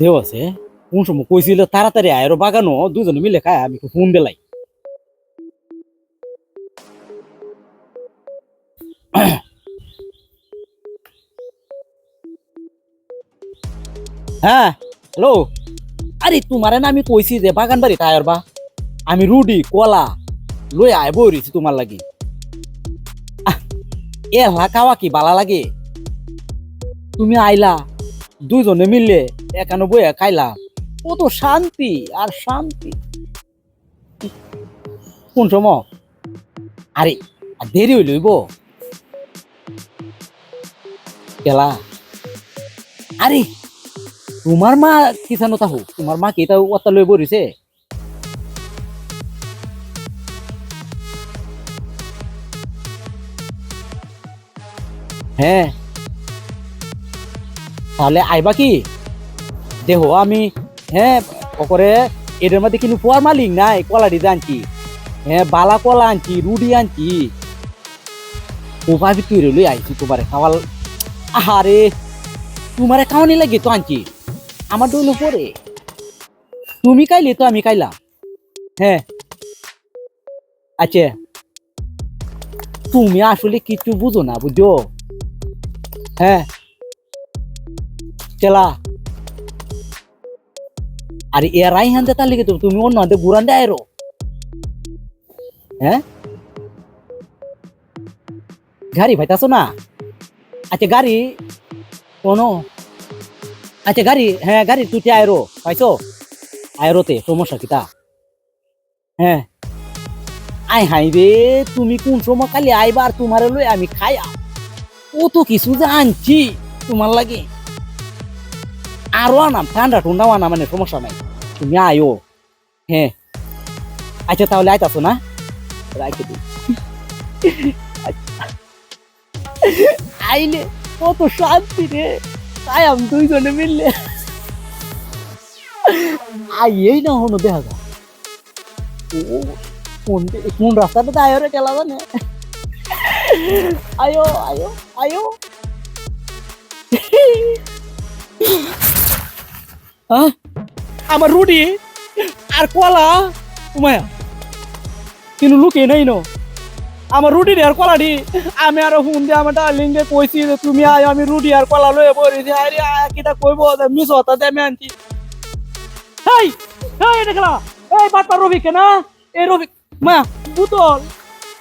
দেও আছে। কোন সময় কইছিল, তাড়াতাড়ি আয়ের বাগানো দুজনে মিলে খায়, আমি ফোন দিলাই। হ্যাঁ হ্যালো। আরে, তোমারে না আমি কইছি যে বাগান বাড়ি টায়ার বা আমি রুডি কলা লই আয়, বই রইছি তোমার লাগি। এলা খাওয়া কি বালা লাগে? তুমি আইলা। দুইজনে মিললে এখানে বইয়া খাইলা। কত শান্তি আর শান্তি। কোন সময়? আরে, আর দেরি হইলইব কেলা। আরে, তোমার মা কি জানো তাহো? তোমার মা কি তা ওটা লই বরিছে হ্যাঁ। তাহলে আইবা কি? দেহ আমি হ্যাঁ ওপরে এদের মধ্যে কিন্তু পোয়ার মালিক নাই, কলা দিতে আনছি। হ্যাঁ বালা কলা আনছি রুডি আনছি। ওভাবে তুই লই আইছি তোমারে খাওয়াল। আহারে, তোমারে খাওয়ানি লাগে তো আনছি। আমার দইল পরে। তুমি খাইলে তো আমি খাইলাম। হ্যাঁ। আচ্ছা। তুমি আসলে কিছু বুঝো না বুঝো হ্যাঁ। চেলা আর এরাই হানতে তার লিখে তুমি অন্য হাতে ঘুরান দেয় আরও হ্যাঁ? গাড়ি পাইতাছো না? আচ্ছা গাড়ি কোনো আচ্ছা গাড়ি হ্যাঁ গাড়ি তুই আয়রো পাইছো? আয়রোতে সমস্যা কিতা হ্যাঁ। আই হাই রে, তুমি কোন সময় খালি আইবার তোমার লই আমি খাই কত কিছু যে আনছি তোমার লাগে। আরও আনাম ঠান্ডা ঠান্ডাও আনা মানে সমস্যা নাই। তুমি আয়ো। হ্যাঁ। আচ্ছা তাহলে আইতাছো না? রাখে দিই। আইলে কত শান্তি রে। তাই আমি দুইজনে মিললে। আইয়েই না হনো দেখা যা ও কোন কোন রাস্তাটা আয়ো রে গেলা জানে? আয়ো আয়ো আয়ো। হ্যাঁ? আমার রুটি আর কলা, উমায়া, কিন্তু লুকিয়ে নাই নো। আমার রুটি আর কলাটি, আমি আর ফোন দিয়ে আমার ডার্লিং কে কইছি যে, তুমি আয়, আমি রুটি আর কলা লয়ে পড়েছি আরে কিটা কইব মিস হতা দে আমি আনছি হেই হেই এটা খেলা। এই, বাচ্চা রফিক না? এই রফিক মা বুতল